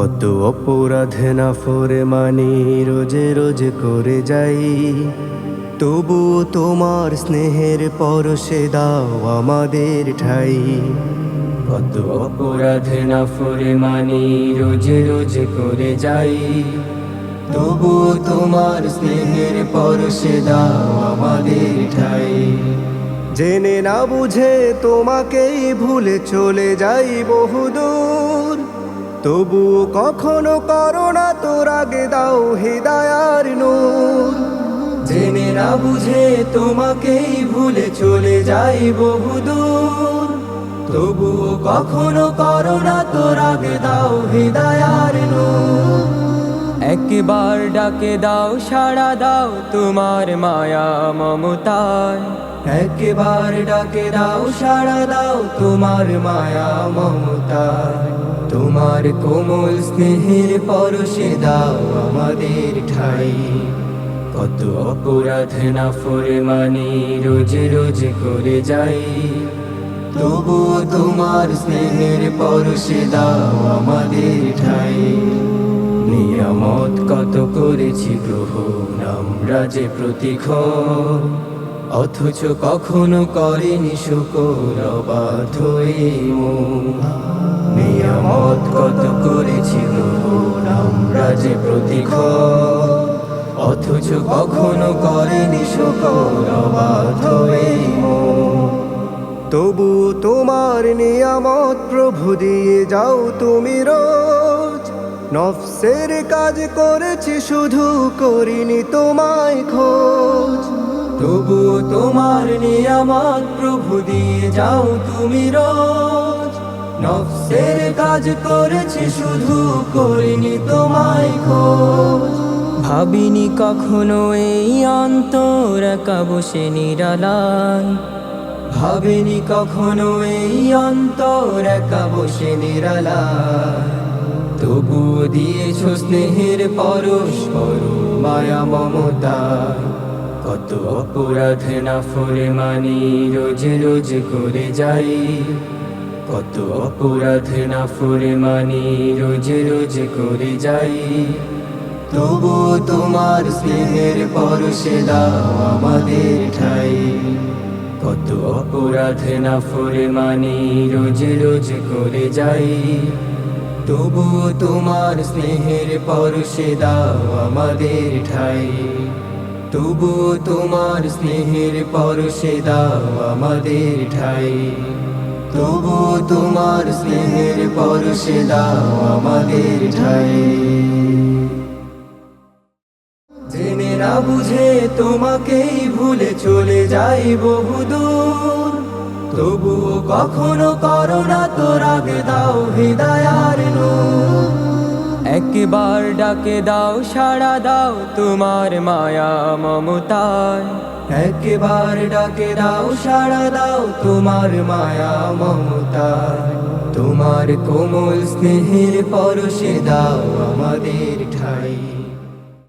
অপরাধ না ফোরে মানি রোজে রোজ করে যাই। তবু তোমার স্নেহের পরশে দাও আমাদের ঠাই। কত অপরাধ না ফরে মানি রোজে রোজ করে যাই। তবু তোমার স্নেহের পরশে দাও আমাদের ঠাই। জেনে না বুঝে তোমাকেই ভুলে চলে যাই বহুদূর। তবু কখনো করো না তোর আগে দাও হৃদয়ার নূর। জেনে না বুঝে তোমাকেই ভুলে চলে যাই বহুদূর। তবু কখনো করো না তোর আগে দাও হৃদয়ার নূর। একবার ডাকে দাও, সাড়া দাও তোমার মায়া মমতায়। একবার ডাকে দাও, সাড়া দাও তোমার মায়া মমতায় তোমার কোমল স্নেহের পরশে দাও আমাদের ঠাই। কত অপরাধ না ফরে মানি রোজ রোজ করে যাই। তবু তোমার স্নেহের পরশে দাও আমাদের ঠাই। নিয়ামত কত করেছি গ্রহণ আমরা যে প্রতীক্ষ অথচ কখনো করেনি শুকর নিয়ামত কত করেছি আমরা যে প্রতীক্ষ অথচ কখনো করেনি শুকর তবু তোমার নিয়ামত প্রভু দিয়ে যাও তুমি রোজ। নফসের কাজ করেছি, শুধু করিনি তোমায় খোঁজ। তবু তোমার নিয়ামত প্রভু দিয়ে যাও তুমি রোজ। নফসের কাজ করেছি, শুধু করিনি তোমায় খোঁজ। ভাবিনি কখনো এই অন্তর একা বসে নিরালায়। ভাবিনি কখনো এই অন্তর একা বসে নিরালায়। তবু দিয়েছ স্নেহের পরশ পরু মায়া মমতায় কত অপরাধ না ফরে মানি রোজ রোজ করে যাই। কত অপরাধ না ফরে মানি রোজ রোজ করে যাই। তবু তোমার স্নেহের পরশে দাও আমাদের ঠাই। কত অপরাধ না ফরে মানি রোজ রোজ করে যাই। তবু তোমার স্নেহের পরশে দাও আমাদের ঠাই। তবু তোমার স্নেহের পরশে দাও আমাদের ঠাই। তবু তোমার স্নেহের পরশে দাও আমাদের ঠাই। জেনে না বুঝে তোমাকেই ভুলে চলে যাই বহুদূর তবু কখনো করো না তোর আগে দাও হৃদয়ার নূর। একবার ডাকে দাও, সাড়া দাও তোমার মায়া মমতায়। একবার ডাকে দাও, সাড়া দাও তোমার মায়া মমতায়। তোমার কোমল স্নেহের পরশে দাও আমাদের ঠাই।